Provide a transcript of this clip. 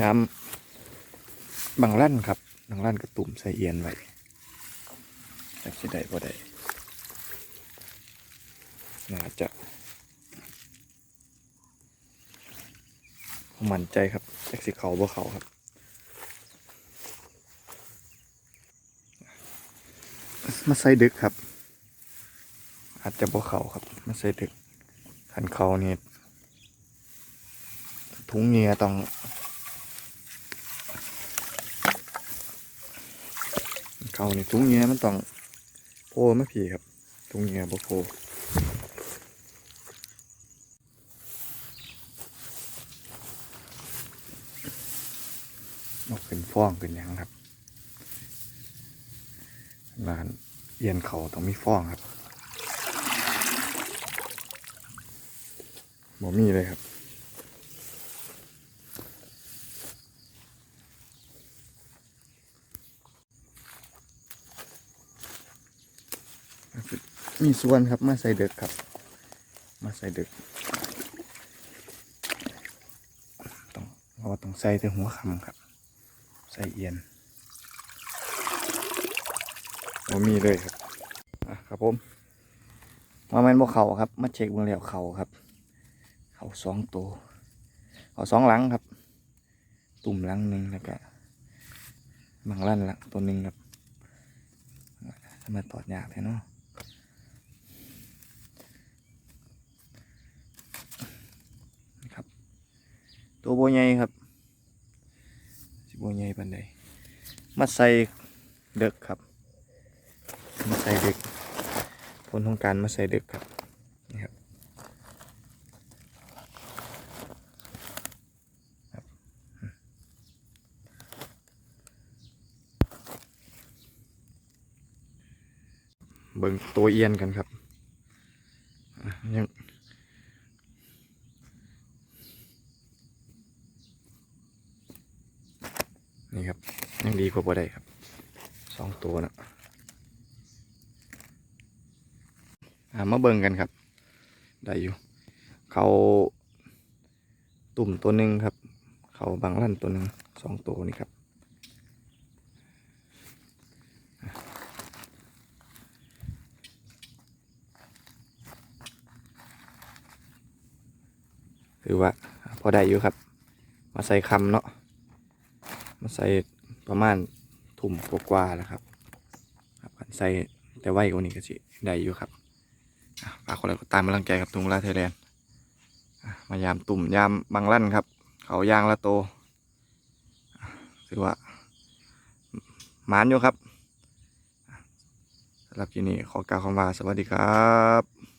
ยามบางลั่นครับบางลั่นกระตุ่มใส่เอียนไว้แต่สิได้บ่ได้น่าจะมั่นใจครับแท็กซี่เขาบ่เขาครับมาใส่ดึกครับ อาจจะบ่เขาครับมาใส่ดึกขันเขานี่ถุงเงียต้อง เขานี่ถุงเงี้ยมันต้องโพมาผีครับถุงเงี้ยบ่โพนกเป็นฟ้องเป็นหยังครับลานเอียนเขาต้องมีฟ้องครับบ่มีเลยครับ มีส่วนครับมาใส่เด็กครับ มาใส่เด็กต้องเราต้องใส่แต่หัวคำครับ ใส่เอียนโมมีเลยครับอะครับผมมาแมนบ่เขาครับ มาเช็คเบื้องแล้วเขาครับ เขาสองตัวเขาสองหลังครับ ตุ่มหลังหนึ่งแล้วก็บางลั่นหลังตัวหนึ่งครับทำไมตอดยากแท้เนาะ ครับ ตัวโบใหญ่ครับสิโบใหญ่ปันใดมาใส่เด็กครับ มาใส่เด็ก ผลของการมาใส่เด็กครับนี่ครับบเบิ่งตัวเอียนกันครับยัง นี่ครับยังดีกว่าบ่ได้ครับสองตัวนะอ่ามาเบิ่งกันครับ ได้อยู่ เขาตุ่มตัวหนึ่งครับ เขาบางลั่นตัวหนึ่งสองตัวนี่ครับคือว่าพอได้อยู่ครับ มาใส่คำเนาะ มาใส่ประมาณถุ่มกว่าๆแล้วครับครับใส่แต่ไวกว่านี้ก็สิได้อยู่ครับฝากคนละกดตามกำลังใจกับทุงลาไทยแลนด์มายามตุ่มยามบางลั่นครับ เขายางละโตถือว่าหมานอยู่ครับสำหรับที่นี้ขอกล่าวคำว่าสวัสดีครับ